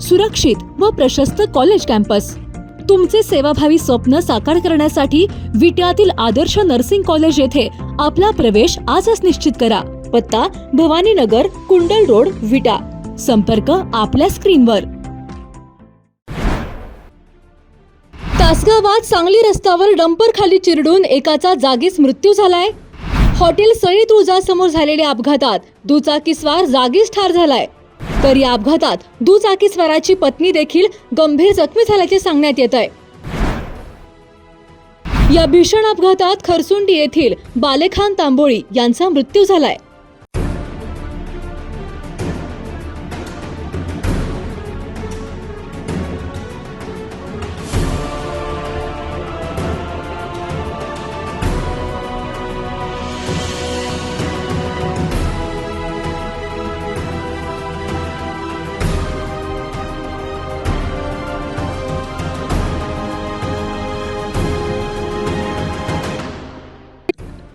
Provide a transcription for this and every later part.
सुरक्षित व प्रशस्त कॉलेज कॅम्पस तुमचे सेवाभावी स्वप्न साकार करण्यासाठी विट्यातील आदर्श नर्सिंग कॉलेज येथे आपला प्रवेश आजच निश्चित करा. पत्ता भवानीनगर कुंडल रोड विटा. संपर्क आपल्या स्क्रीनवर. तासगावात सांगली रस्त्यावर डंपर खाली चिरडून एकाचा जागीच मृत्यू झालाय. हॉटेल सई तुळजासमोर झालेल्या अपघातात दुचाकीस्वार जागीच ठार झालाय. तर या अपघातात दुचाकीस्वाराची पत्नी देखील गंभीर जखमी झाल्याचे सांगण्यात येत आहे. या भीषण अपघातात खरसुंडी येथील बालेखान तांबोळी यांचा मृत्यू झालाय.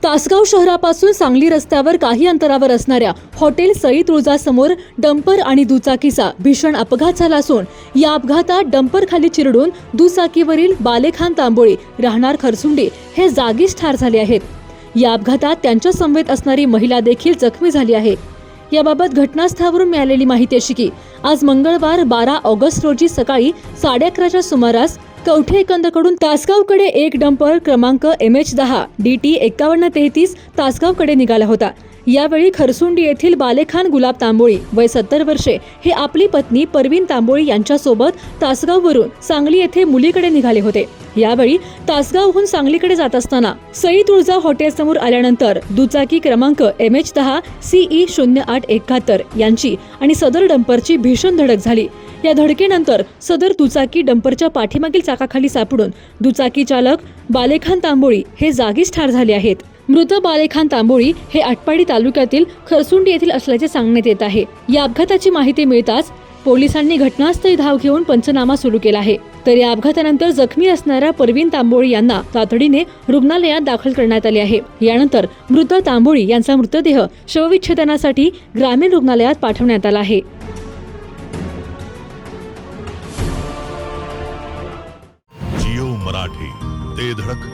तासगाव शहरापासून सांगली रस्त्यावर काही अंतरावर असणाऱ्या हॉटेल सई तुळजासमोर डंपर आणि दुचाकीचा भीषण अपघात झाला असून या अपघातात डंपर खाली चिरडून दुचाकीवरील बालेखान तांबोळी राहणार खरसुंडी हे जागीच ठार झाले आहेत. या अपघातात त्यांच्या समवेत असणारी महिला देखील जखमी झाली आहे. याबाबत घटनास्थळावरून मिळालेली माहिती अशी की आज मंगळवार बारा ऑगस्ट रोजी सकाळी साडे अकराच्या सुमारास कवठे एकंदकडून तासगावकडे एक डंपर क्रमांक एम एच दहा डी टी एकावन्न तेहतीस तासगावकडे निघाला होता. यावेळी खरसुंडी येथील बालेखान गुलाब तांबोळी वय सत्तर वर्षे हे आपली पत्नी परवीन तांबोळी यांच्यासोबत तासगाववरून सांगली येथे मुलीकडे निघाले होते. यावेळी तासगावहून सांगलीकडे जात असताना सई तुळजा हॉटेलसमोर आल्यानंतर दुचाकी क्रमांक एम एच दहा सीई शून्य आठ एकाहत्तर यांची आणि सदर डंपरची भीषण धडक झाली. या धडकेनंतर सदर दुचाकी डंपरच्या पाठीमागील चाकाखाली सापडून दुचाकी चालक बालेखान तांबोळी हे जागीच ठार झाले आहेत. मृत बालेखान तांबोळी हे आटपाडी तालुक्यातील खरसुंडी येथील असल्याचे सांगण्यात येत आहे. या अपघाताची माहिती मिळताच पोलिसांनी घटनास्थळी धाव घेऊन पंचनामा सुरू केला आहे. तर या अपघातानंतर जखमी असणाऱ्या परवीन तांबोळी यांना तातडीने रुग्णालयात दाखल करण्यात आले आहे. यानंतर मृत तांबोळी यांचा मृतदेह शवविच्छेदनासाठी ग्रामीण रुग्णालयात पाठवण्यात आला आहे. जिओ मराठी ते धडक.